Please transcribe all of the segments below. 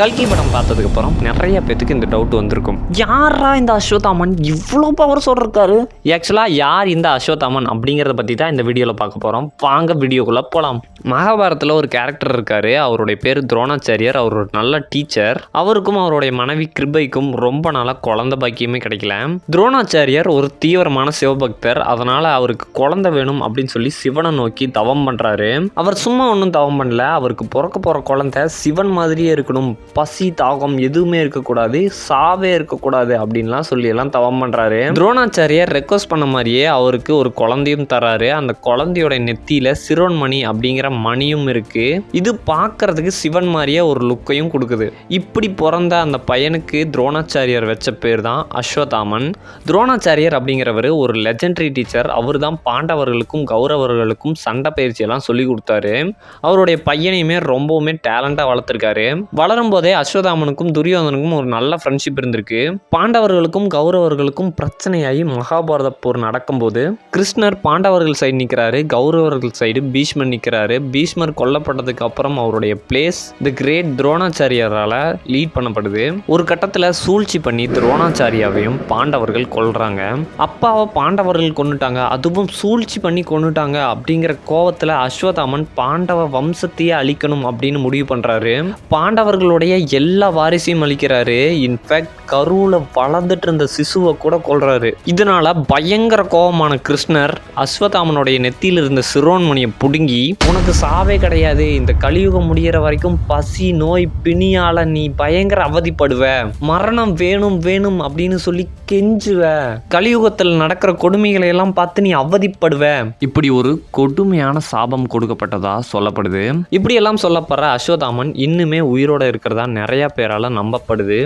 கல்கி படம் பார்த்ததுக்கு அப்புறம் நிறைய பேத்துக்கு இந்த டவுட் வந்திருக்கும். யாரா இந்த அஸ்வத்தாமன் இவ்வளோ பவர் சொல்லிருக்காரு ஆக்சுவலாக யார் இந்த அஸ்வத்தாமன் அப்படிங்கிறத பற்றி தான் இந்த வீடியோவில் பார்க்க போகிறோம் வாங்க வீடியோக்குள்ளே போகலாம் மகாபாரத்தில் ஒரு கேரக்டர் இருக்காரு. அவருடைய பேர் துரோணாச்சாரியர். அவர் ஒரு நல்ல டீச்சர் அவருக்கும் அவருடைய மனைவி கிருபைக்கும் ரொம்ப நாளாக குழந்தை பாக்கியமே கிடைக்கல. துரோணாச்சாரியர் ஒரு தீவிரமான சிவபக்தர். அதனால் அவருக்கு குழந்தை வேணும் அப்படின்னு சொல்லி சிவனை நோக்கி தவம் பண்ணுறாரு அவர் சும்மா ஒன்றும் தவம் பண்ணல. அவருக்கு பிறக்க போகிற குழந்தை சிவன் மாதிரியே இருக்கணும். பசி தாகம் எதுவுமே இருக்கக்கூடாது. சாவே இருக்கக்கூடாது அப்படின்லாம் சொல்லி எல்லாம் தவம் பண்ணுறாரு துரோணாச்சாரியர் ரெக்வஸ்ட் பண்ண மாதிரியே அவருக்கு ஒரு குழந்தையும் தராரு. அந்த குழந்தையோட நெத்தியில சிரோன்மணி அப்படிங்கிற மணியும் இருக்கு. இது பார்க்கறதுக்கு சிவன் மாதிரியே ஒரு லுக்கையும் கொடுக்குது. இப்படி பிறந்த அந்த பையனுக்கு துரோணாச்சாரியர் வச்ச பேர் தான் அஸ்வதாமன். துரோணாச்சாரியர் அப்படிங்கிறவர் ஒரு லெஜண்டரி டீச்சர் அவர் தான் பாண்டவர்களுக்கும் கௌரவர்களுக்கும் சண்டை பயிற்சியெல்லாம் சொல்லி கொடுத்தாரு. அவருடைய பையனையுமே ரொம்பவுமே டேலண்டாக வளர்த்துருக்காரு. வளரும் போதே அஸ்வதாமனுக்கும் துரியோதனுக்கும் ஒரு நல்ல ஃப்ரெண்ட்ஷிப் இருந்திருக்கு. பாண்டவர்களுக்கும் கௌரவர்களுக்கும் பிரச்சனையாகி மகாபாரத போர் நடக்கும்போது கிருஷ்ணர் பாண்டவர்கள் சைடு நிற்கிறாரு கௌரவர்கள் சைடு பீஷ்மர் நிற்கிறாரு பீஷ்மர் கொல்லப்பட்டதுக்கு அப்புறம் அவருடைய பிளேஸ் தி கிரேட் துரோணாச்சாரியரால் லீட் பண்ணப்படுது. ஒரு கட்டத்தில் சூழ்ச்சி பண்ணி துரோணாச்சாரியாவையும் பாண்டவர்கள் கொல்றாங்க. அப்பாவை பாண்டவர்கள் கொண்டுட்டாங்க அதுவும் சூழ்ச்சி பண்ணி கொண்டுட்டாங்க அப்படிங்கிற கோவத்தில் அஸ்வதாமன் பாண்டவ வம்சத்தையே அழிக்கணும் அப்படின்னு முடிவு பண்ணுறாரு பாண்டவர்களுடைய எல்லா வாரிசையும் அழிக்கிறாரு இன்ஃபேக்ட் கருவில் வளர்ந்துட்டு இருந்த சிசுவை கூட கொள்றாரு இதனால பயங்கர கோபமான கிருஷ்ணர் அஸ்வதாமனுடைய நெத்தியில் இருந்த சிரோன்மணியை புடுங்கி உனக்கு சாவே கிடையாது. இந்த கலியுகம் முடியிற வரைக்கும் பசி நோய் பிணியால நீ பயங்கர அவதிப்படுவ. மரணம் வேணும் வேணும் அப்படின்னு சொல்லி கெஞ்சுவ. கலியுகத்தில் நடக்கிற கொடுமைகளை எல்லாம் பார்த்து நீ அவதிப்படுவ. இப்படி ஒரு கொடுமையான சாபம் கொடுக்கப்பட்டதா சொல்லப்படுது. இப்படி எல்லாம் சொல்லப்படுற அஸ்வதாமன் இன்னுமே உயிரோட இருக்கிறதா நிறைய பேரால் நம்பப்படுது.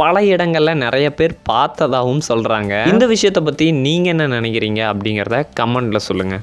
பல இடங்களில் நிறைய பேர் பார்த்ததாகவும் சொல்கிறாங்க இந்த விஷயத்தை பற்றி நீங்கள் என்ன நினைக்கிறீங்க அப்படிங்கிறத கமெண்டில் சொல்லுங்கள்